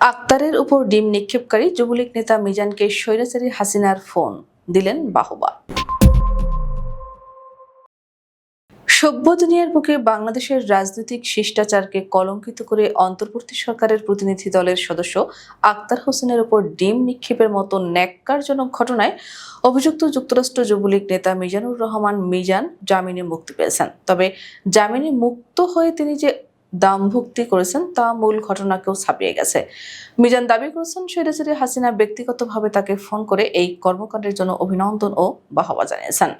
আক্তারের উপর ডিম নিক্ষেপকারী যুবলীগ নেতা মিজানকে স্বৈরাচারী হাসিনার ফোন, দিলেন বাহবা। সভ্য দুনিয়ার বুকে বাংলাদেশের রাজনৈতিক শিষ্টাচারকে কলঙ্কিত করে অন্তর্বর্তী সরকারের প্রতিনিধি দলের সদস্য আক্তার হোসেনের উপর ডিম নিক্ষেপের মতো ন্যাক্কারজনক ঘটনায় অভিযুক্ত যুক্তরাষ্ট্র যুবলীগ নেতা মিজানুর রহমান মিজান জামিনে মুক্তি পেয়েছেন। তবে জামিনে মুক্ত হয়ে তিনি যে দামভুক্তি করেছেন, তা মূল ঘটনাকেও ছাপিয়ে গেছে। মিজান দাবি করেছেন স্বৈরাচারী হাসিনা ব্যক্তিগতভাবে তাকে ফোন করে এই কর্মকাণ্ডের জন্য অভিনন্দন ও বাহবা জানিয়েছেন।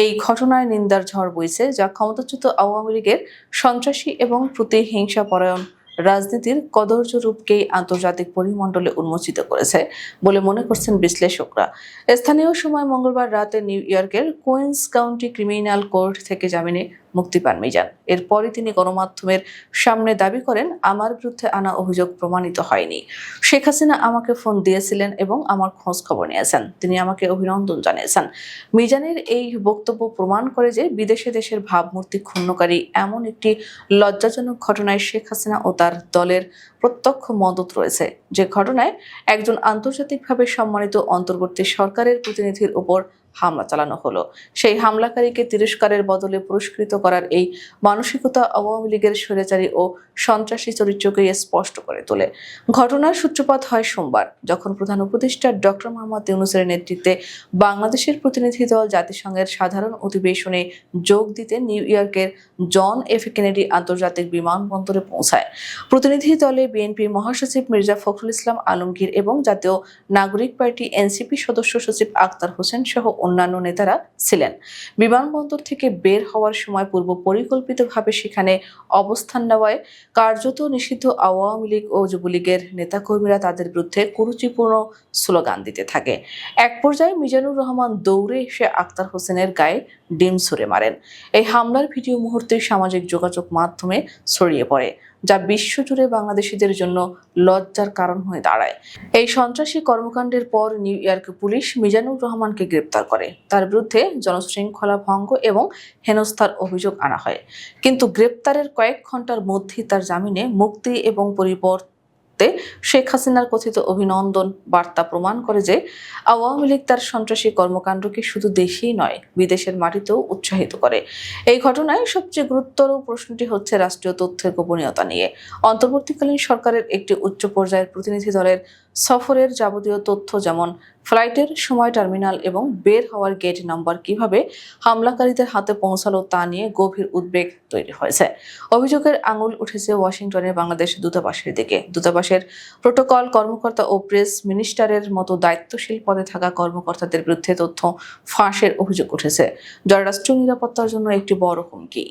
এই ঘটনায় নিন্দার ঝড় বইছে, যা ক্ষমতাচ্যুত আওয়ামী লীগের সন্ত্রাসী এবং প্রতিহিংসা পরায়ণ রাজনীতির কদর্য রূপকেই আন্তর্জাতিক পরিমণ্ডলে উন্মোচিত করেছে বলে মনে করছেন বিশ্লেষকরা। স্থানীয় সময় মঙ্গলবার রাতে নিউ ইয়র্কের কুইন্স কাউন্টি ক্রিমিনাল কোর্ট থেকে জামিনে মুক্তি পান মিজান। এরপরই তিনি গণমাধ্যমের সামনে দাবি করেন, আমার বিরুদ্ধে আনা অভিযোগ প্রমাণিত হয়নি। শেখ হাসিনা আমাকে ফোন দিয়েছিলেন এবং আমার খোঁজ খবর নিয়েছেন। তিনি আমাকে অভিনন্দন জানিয়েছেন। মিজানের এই বক্তব্য প্রমাণ করে যে বিদেশে দেশের ভাবমূর্তি ক্ষুণ্ণকারী এমন একটি লজ্জাজনক ঘটনায় শেখ হাসিনা ও তার দলের প্রত্যক্ষ মদত রয়েছে। যে ঘটনায় একজন আন্তর্জাতিকভাবে সম্মানিত অন্তর্বর্তী সরকারের প্রতিনিধির উপর হামলা চালানো হলো। সেই হামলাকারীকে তিরস্কারের বদলে পুরস্কৃত করার এই মানসিকতা আওয়ামী লীগের স্বৈরাচারী ও সন্ত্রাসী চরিত্রকে স্পষ্ট করে তোলে। ঘটনার সূত্রপাত হয় সোমবার, যখন প্রধান উপদেষ্টা ডক্টর মোহাম্মদ ইউনুসের নেতৃত্বে বাংলাদেশের প্রতিনিধি দল জাতিসংঘের সাধারণ অধিবেশনে যোগ দিতে নিউ ইয়র্কের জন এফ কেনেডি আন্তর্জাতিক বিমানবন্দরে পৌঁছায়। প্রতিনিধি দলে বিএনপি মহাসচিব মির্জা ফখরুল ইসলাম আলমগীর এবং জাতীয় নাগরিক পার্টি এনসিপি সদস্য সচিব আক্তার হোসেন সহ অন্যান্য নেতারা ছিলেন। বিমানবন্দর থেকে বের হওয়ার সময় পূর্ব পরিকল্পিতভাবে সেখানে অবস্থান নেওয়ায় কার্যত নিষিদ্ধ আওয়ামী লীগ ও যুবলীগের নেতাকর্মীরা তাদের বিরুদ্ধে কুরুচিপূর্ণ স্লোগান দিতে থাকে। এক পর্যায়ে মিজানুর রহমান দৌড়ে এসে আক্তার হোসেনের গায়ে ডিম ছুড়ে মারেন। এই হামলার ভিডিও মুহূর্তে সামাজিক যোগাযোগ মাধ্যমে ছড়িয়ে পড়ে। যা বিশ্বজুড়ে বাংলাদেশিদের জন্য লজ্জার কারণ হয়ে দাঁড়ায়। এই সন্ত্রাসী কর্মকাণ্ডের পর নিউ ইয়র্ক পুলিশ মিজানুর রহমানকে গ্রেপ্তার করে। তার বিরুদ্ধে জনশৃঙ্খলা ভঙ্গ এবং হেনস্থার অভিযোগ আনা হয়। কিন্তু গ্রেপ্তারের কয়েক ঘণ্টার মধ্যেই তার জামিনে মুক্তি এবং পরিবর্তে শেখ হাসিনার কথিত অভিনন্দন বার্তা প্রমাণ করে যে আওয়ামী লীগ তার সন্ত্রাসী কর্মকাণ্ডকে শুধু দেশেই নয়, বিদেশের মাটিতেও উৎসাহিত করে। এই ঘটনায় সবচেয়ে গুরুতর প্রশ্নটি হচ্ছে রাষ্ট্রীয় তথ্যের গোপনীয়তা নিয়ে। অন্তর্বর্তীকালীন সরকারের একটি উচ্চ পর্যায়ের প্রতিনিধি দলের সফরের যাবতীয় তথ্য যেমন ফ্লাইটের সময় টার্মিনাল এবং বের হওয়ার গেট নাম্বার কীভাবে হামলাকারীদের হাতে পৌঁছালো তা নিয়ে গভীর উদ্বেগ তৈরি হয়েছে। অভিযোগের আঙুল উঠেছে ওয়াশিংটনের বাংলাদেশ দূতাবাসের দিকে। দূতাবাসের প্রোটোকল কর্মকর্তা ও প্রেস মিনিস্টারের মতো দায়িত্বশীল পদে থাকা কর্মকর্তাদের বিরুদ্ধে তথ্য ফাঁসের অভিযোগ উঠেছে। যা রাষ্ট্রীয় নিরাপত্তার জন্য একটি বড় হুমকি।